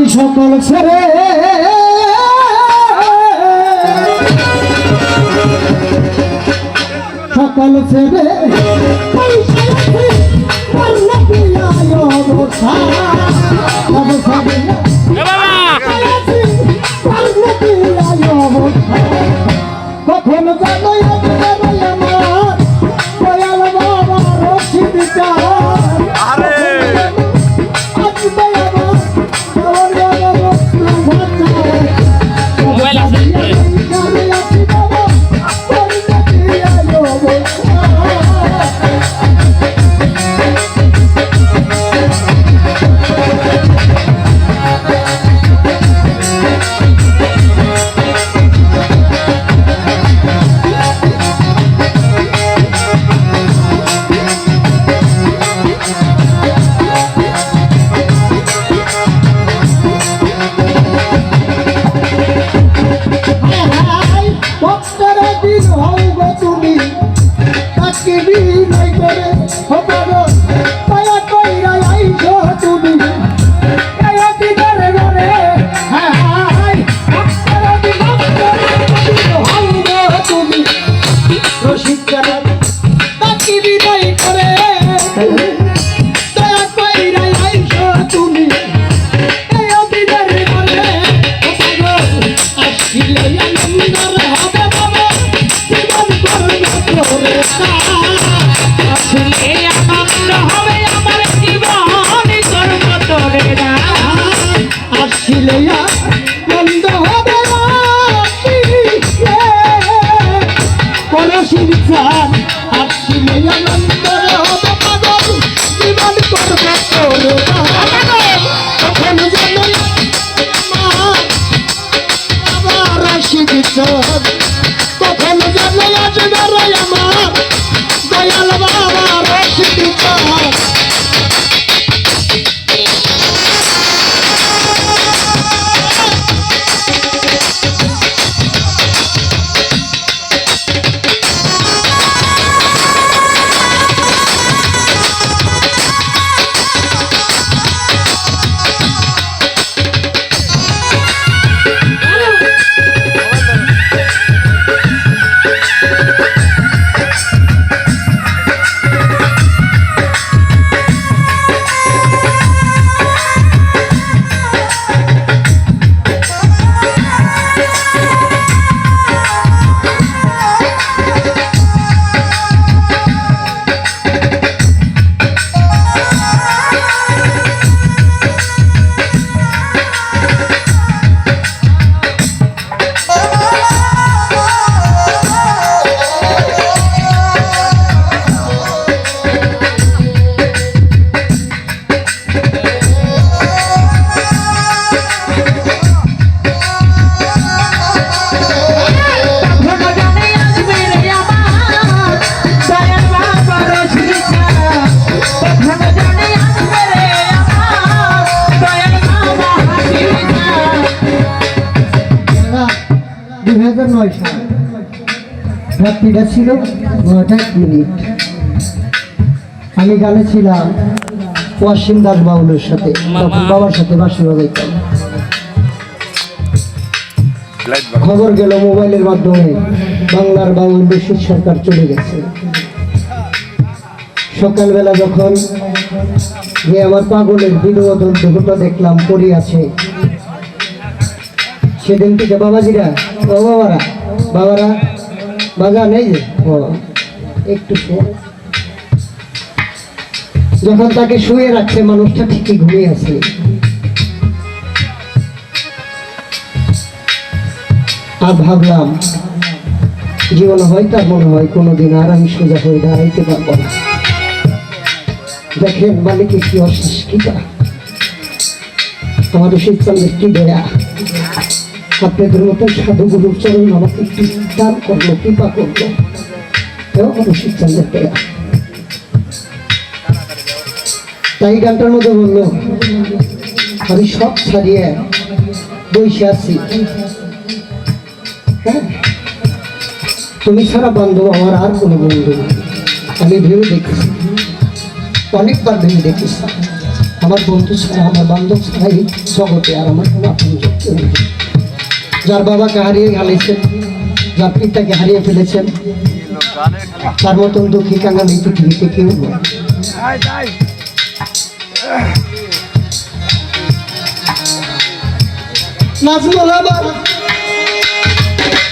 আমি সকল ছেড়ে সকল ছেড়ে কখন পরশির চান আসিলে আনন্দ হবে পাগল। জীবন করবে তোর তখন জানো আমার। রশিদ চান তখন জানো আসবে আমার। দয়াল বাবা রশিদ চান Thank you. রাত্রিটা ছিল নয়টা মিনিট। আমি গানে ছিলাম ওয়াসিম দাস বাউলের সাথে তখন বাবার সাথে বাসি বাজাইতাম। খবর গেল মোবাইলের মাধ্যমে বাংলার বাউল বেশি সরকার চলে গেছে। সকালবেলা যখন যে আমার পাগলের বিনোদন দেহটা দেখলাম পড়ে আছে সেদিন থেকে বাবাজিরা ও বাবারা বাবারা বাজা নেই যে একটু যখন তাকে শুয়ে রাখছে, মানুষটা ঠিকই ঘুমিয়ে আছে। আর ভাবলাম, জীবনে হয়তো মনে হয় কোনোদিন আর আমি সোজা হয়ে দাঁড়াইতে পারব না। দেখেন, মালিকে কি অশেষ কিটা আমার রশিদ চন্দ্রের কি দেয়া। সাপেদের মতো সাধুগুরুর চরণ আমাকে দান করল, কৃপা করল। তাও অবশ্যই চান্দার পেয়া তাই গানটার মধ্যে বলল, আমি সব ছাড়িয়ে বসে আছি। হ্যাঁ? তুমি ছাড়া বান্ধব আমার আর কোনো বন্ধু আমি ভেবে দেখেছি, অনেকবার ভেবে দেখেছি। আমার বন্ধু ছাড়া, আমার বান্ধব ছাড়াই জগতে আর আমার কোনো আপনি যার বাবাকে হারিয়ে হারিয়েছেন, যার পিতাকে হারিয়ে ফেলেছেন, তার মতন দুঃখী কাঙ্গাল এই পৃথিবীতে কেউ নাজমুল আবার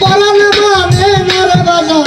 পরাণ মানে নারে বাজার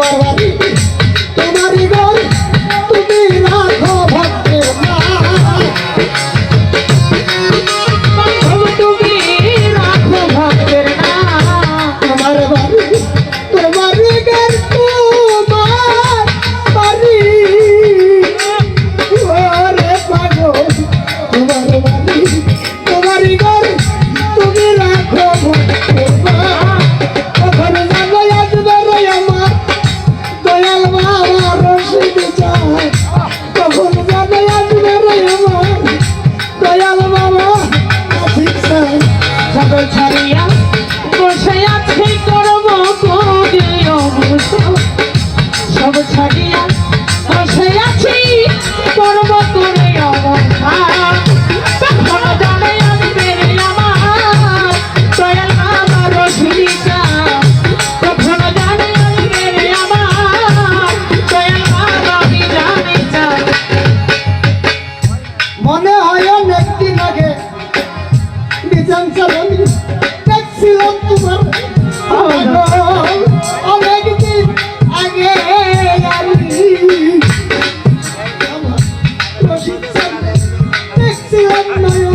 আমার বাড়ি I'm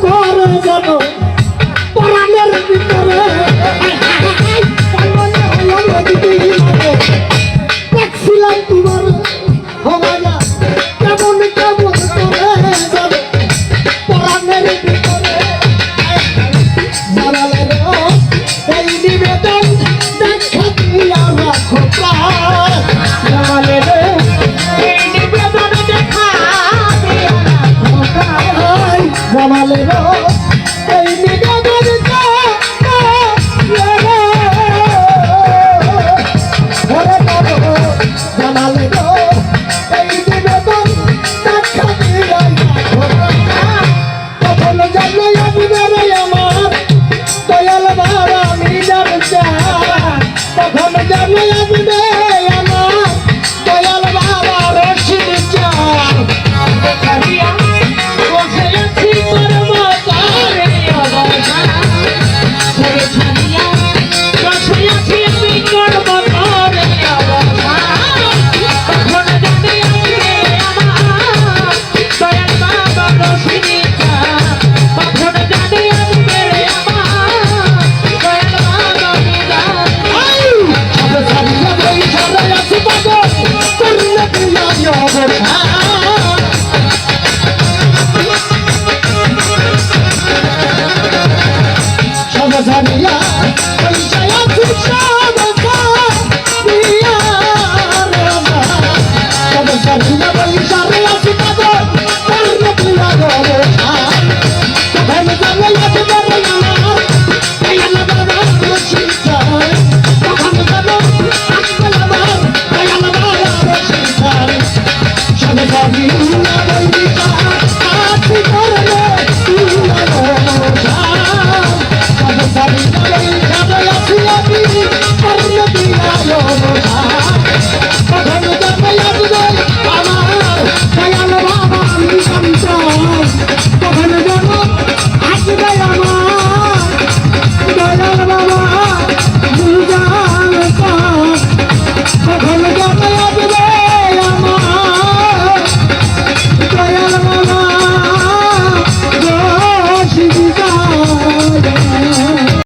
coro de amor.